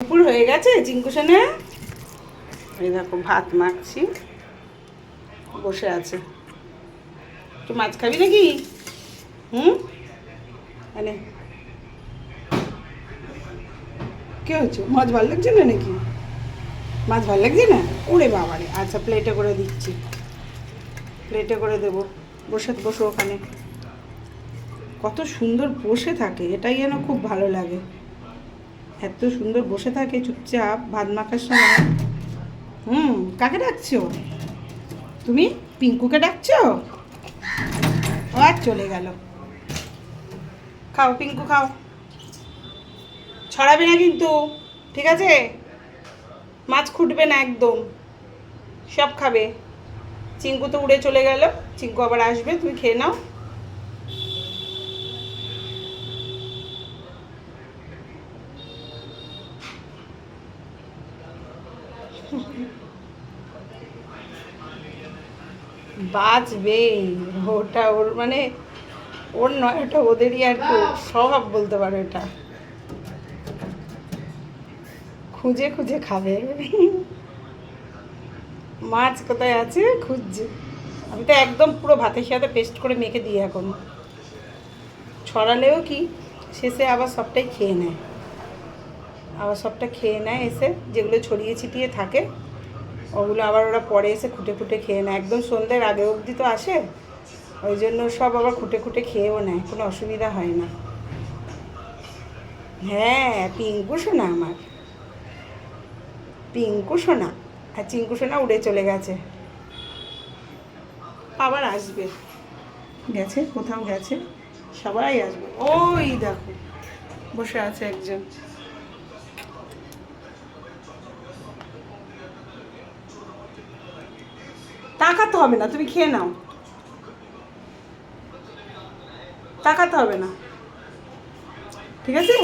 দুপুর হয়ে গেছে চিঙ্কুশনে দেখো ভাত মাখছি। বসে আছে। তুই মাছ খাবি নাকি? হুম? মানে কে হচ্ছে মাছ ভালো লাগছে না নাকি? মাছ ভালো লাগছে না? ওরে বাবারে। আচ্ছা প্লেটে করে দিচ্ছি। প্লেটে করে দেবো। বসে, বসো ওখানে। কত সুন্দর বসে থাকে। এটাই যেন খুব ভালো লাগে। এত সুন্দর বসে থাকে, চুপচাপ, ভাত মাখার সময়। হুম, কাকে ডাকছো? তুমি পিঙ্কুকে ডাকছো? ও, আর চলে গেল। খাও পিঙ্কু, খাও। ছড়াবে না কিন্তু, ঠিক আছে? মাছ খুঁটবে না একদম। সব খাবে। চিঙ্কু তো উড়ে চলে গেল, চিঙ্কু আবার আসবে, তুমি খেয়ে নাও। বাঁচবেই ওটা ওর মানে ওর নয় ওটা ওদেরই আর কি স্বভাব বলতে পারো এটা। খুঁজে খুঁজে খাবে। মাছ কোথায় আছে? খুঁজছে। আমি তো একদম পুরো ভাতের সাথে পেস্ট করে মেখে দিই এখন। ছড়ালেও কি? শেষে আবার সবটাই খেয়ে নেয়। আবার সবটা খেয়ে নেয় এসে, যেগুলো ছড়িয়ে ছিটিয়ে থাকে, ওগুলো আবার ওরা পরে এসে খুঁটে খুঁটে খেয়ে নেয়। একদম সন্ধ্যের আগে অবধি তো আসে, ওই জন্য সব আবার খুঁটে খুঁটে খেয়েও নেয়, কোনো অসুবিধা হয় না। হ্যাঁ পিঙ্কু শোনা আমার। পিঙ্কু সোনা, আর চিঙ্কু সোনা উড়ে চলে গেছে। আবার আসবে। গেছে, কোথাও গেছে, সবাই আসবে। ওই দেখো, বসে আছে একজন। তাকাতে হবে না তুমি খেয়ে নাও। তাকাতে হবে না। ঠিক আছে?